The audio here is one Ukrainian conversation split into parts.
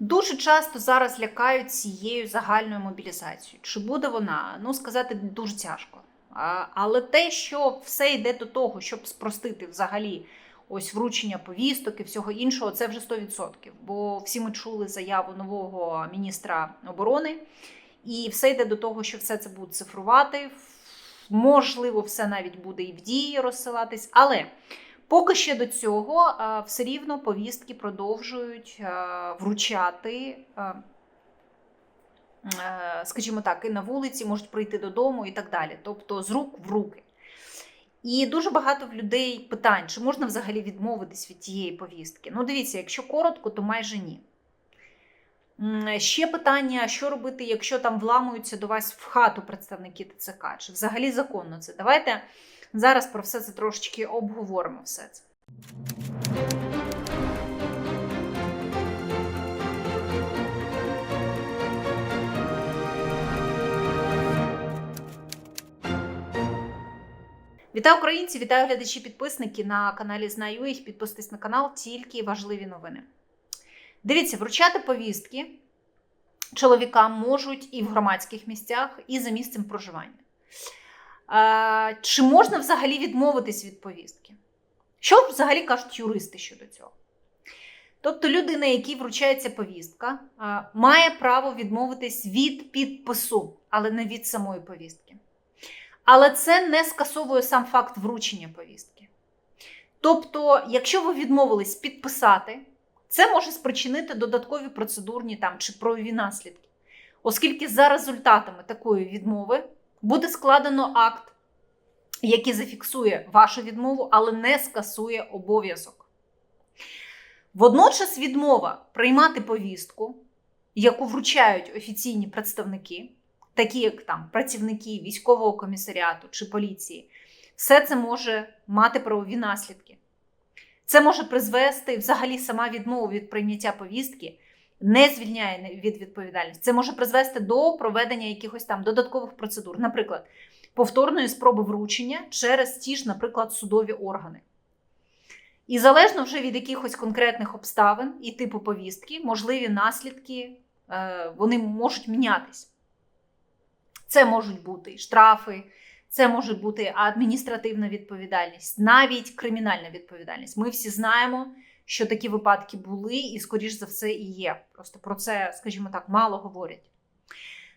Дуже часто зараз лякають цією загальною мобілізацією. Чи буде вона? Ну, сказати дуже тяжко. Але те, що все йде до того, щоб спростити взагалі ось вручення повісток і всього іншого, це вже 100%. Бо всі ми чули заяву нового міністра оборони, і все йде до того, що все це будуть цифрувати. Можливо, все навіть буде і в дії розсилатись, але. Поки ще до цього е, все рівно повістки продовжують е, вручати, е, скажімо так, і на вулиці можуть прийти додому і так далі. Тобто з рук в руки. І дуже багато в людей питань, чи можна взагалі відмовитись від тієї повістки. Ну, дивіться, якщо коротко, то майже ні. Ще питання, що робити, якщо там вламуються до вас в хату представники ТЦК, чи взагалі законно це? Давайте зараз про все це трошечки обговоримо все це. Вітаю українці, вітаю глядачі, підписники на каналі Знаю їх. Підписуйтесь на канал, тільки важливі новини. Дивіться, вручати повістки чоловікам можуть і в громадських місцях, і за місцем проживання. Чи можна взагалі відмовитись від повістки? Що взагалі кажуть юристи щодо цього? Тобто людина, якій вручається повістка, має право відмовитись від підпису, але не від самої повістки. Але це не скасовує сам факт вручення повістки. Тобто, якщо ви відмовились підписати, це може спричинити додаткові процедурні там, чи правові наслідки, оскільки за результатами такої відмови буде складено акт, який зафіксує вашу відмову, але не скасує обов'язок. Водночас відмова приймати повістку, яку вручають офіційні представники, такі як там працівники військового комісаріату чи поліції, все це може мати правові наслідки. Це може призвести взагалі сама відмова від прийняття повістки не звільняє від відповідальності. Це може призвести до проведення якихось там додаткових процедур, наприклад, повторної спроби вручення через ті ж, наприклад, судові органи. І залежно вже від якихось конкретних обставин і типу повістки, можливі наслідки е, вони можуть мінятись. Це можуть бути штрафи, це може бути адміністративна відповідальність, навіть кримінальна відповідальність. Ми всі знаємо, що такі випадки були, і, скоріш за все, і є. Просто про це, скажімо так, мало говорять.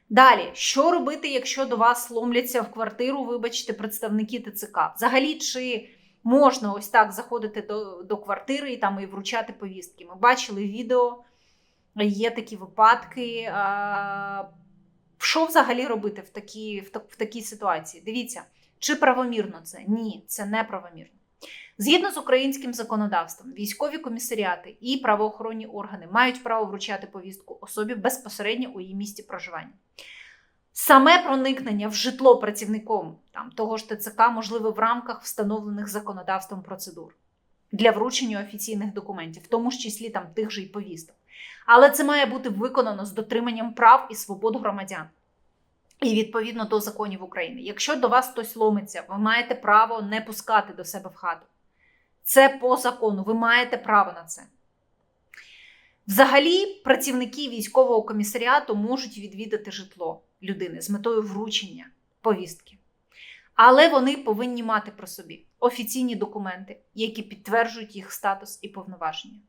Далі, що робити, якщо до вас ломляться в квартиру, вибачте, представники ТЦК? Взагалі, чи можна ось так заходити до, до квартири і там і вручати повістки? Ми бачили відео, є такі випадки. А, що взагалі робити в такій, в, в такій ситуації? Дивіться, чи правомірно це? Ні, це не правомірно. Згідно з українським законодавством, військові комісаріати і правоохоронні органи мають право вручати повістку особі безпосередньо у її місті проживання. Саме проникнення в житло працівником там, того ж ТЦК можливе в рамках встановлених законодавством процедур для вручення офіційних документів, в тому ж числі там тих же й повісток. Але це має бути виконано з дотриманням прав і свобод громадян. І відповідно до законів України. Якщо до вас хтось ломиться, ви маєте право не пускати до себе в хату. Це по закону, ви маєте право на це. Взагалі, працівники військового комісаріату можуть відвідати житло людини з метою вручення повістки. Але вони повинні мати при собі офіційні документи, які підтверджують їх статус і повноваження.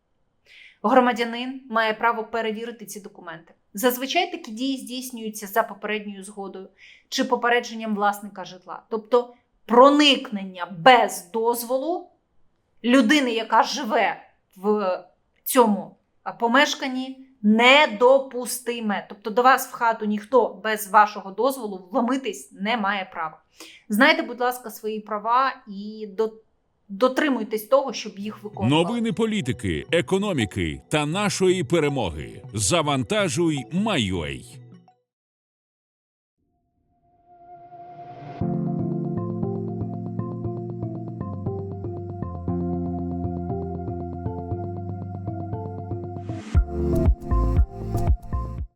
Громадянин має право перевірити ці документи. Зазвичай такі дії здійснюються за попередньою згодою чи попередженням власника житла. Тобто проникнення без дозволу людини, яка живе в цьому помешканні, недопустиме. Тобто до вас в хату ніхто без вашого дозволу вломитись не має права. Знайте, будь ласка, свої права і до- дотримуйтесь того, щоб їх виконували. Новини політики, економіки та нашої перемоги. Завантажуй, Майой.